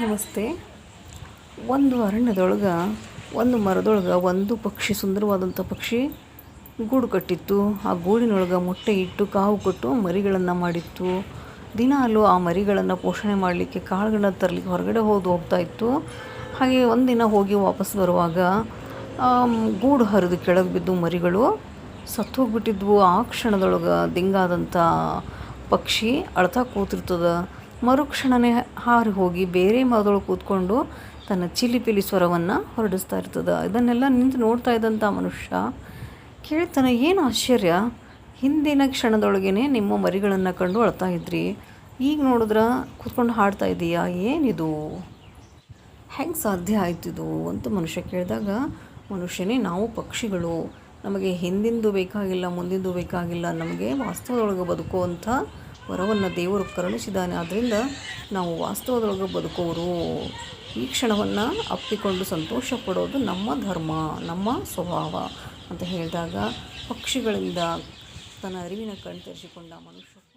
ನಮಸ್ತೆ. ಒಂದು ಅರಣ್ಯದೊಳಗೆ, ಒಂದು ಮರದೊಳಗೆ ಒಂದು ಪಕ್ಷಿ ಸುಂದರವಾದಂಥ ಪಕ್ಷಿ ಗೂಡು ಕಟ್ಟಿತ್ತು. ಆ ಗೂಡಿನೊಳಗೆ ಮೊಟ್ಟೆ ಇಟ್ಟು, ಕಾವು ಕೊಟ್ಟು ಮರಿಗಳನ್ನು ಮಾಡಿತ್ತು. ದಿನಾಲೂ ಆ ಮರಿಗಳನ್ನು ಪೋಷಣೆ ಮಾಡಲಿಕ್ಕೆ ಕಾಳುಗಳನ್ನ ತರಲಿಕ್ಕೆ ಹೊರಗಡೆ ಹೋದು ಹೋಗ್ತಾ ಇತ್ತು. ಹಾಗೆ ಒಂದಿನ ಹೋಗಿ ವಾಪಸ್ ಬರುವಾಗ ಗೂಡು ಹರಿದು ಕೆಳಗೆ ಬಿದ್ದು ಮರಿಗಳು ಸತ್ತು ಹೋಗ್ಬಿಟ್ಟಿದ್ವು. ಆ ಕ್ಷಣದೊಳಗೆ ದಿಂಗಾದಂಥ ಪಕ್ಷಿ ಅಳತಾ ಕೂತಿರ್ತದ. ಮರುಕ್ಷಣನೇ ಹಾರಿ ಹೋಗಿ ಬೇರೆ ಮರದೊಳಗೆ ಕೂತ್ಕೊಂಡು ತನ್ನ ಚಿಲಿಪಿಲಿ ಸ್ವರವನ್ನು ಹೊರಡಿಸ್ತಾ ಇರ್ತದೆ. ಇದನ್ನೆಲ್ಲ ನಿಂತು ನೋಡ್ತಾ ಇದ್ದಂಥ ಮನುಷ್ಯ ಕೇಳ್ತಾನೆ, ಏನು ಆಶ್ಚರ್ಯ? ಹಿಂದಿನ ಕ್ಷಣದೊಳಗೇನೆ ನಿಮ್ಮ ಮರಿಗಳನ್ನು ಕಂಡು ಅಳ್ತಾ ಇದ್ರಿ. ಈಗ ನೋಡಿದ್ರೆ ಕೂತ್ಕೊಂಡು ಹಾಡ್ತಾ ಇದೀಯಾ? ಏನಿದು? ಹೆಂಗೆ ಸಾಧ್ಯ ಆಯ್ತಿದು ಅಂತ ಮನುಷ್ಯ ಕೇಳಿದಾಗ, ಮನುಷ್ಯನೇ, ನಾವು ಪಕ್ಷಿಗಳು. ನಮಗೆ ಹಿಂದಿಂದು ಬೇಕಾಗಿಲ್ಲ, ಮುಂದಿಂದು ಬೇಕಾಗಿಲ್ಲ. ನಮಗೆ ವಾಸ್ತವದೊಳಗೆ ಬದುಕುವಂಥ ವರವನ್ನು ದೇವರು ಕರುಣಿಸಿದ್ದಾನೆ. ಆದ್ದರಿಂದ ನಾವು ವಾಸ್ತವದೊಳಗೆ ಬದುಕೋರು ಈ ಕ್ಷಣವನ್ನು ಅಪ್ಪಿಕೊಂಡು ಸಂತೋಷ ಪಡೋದು ನಮ್ಮ ಧರ್ಮ, ನಮ್ಮ ಸ್ವಭಾವ ಅಂತ ಹೇಳಿದಾಗ ಪಕ್ಷಿಗಳಿಂದ ತನ್ನ ಅರಿವಿನ ಕಣ್ತರಿಸಿಕೊಂಡ ಮನುಷ್ಯ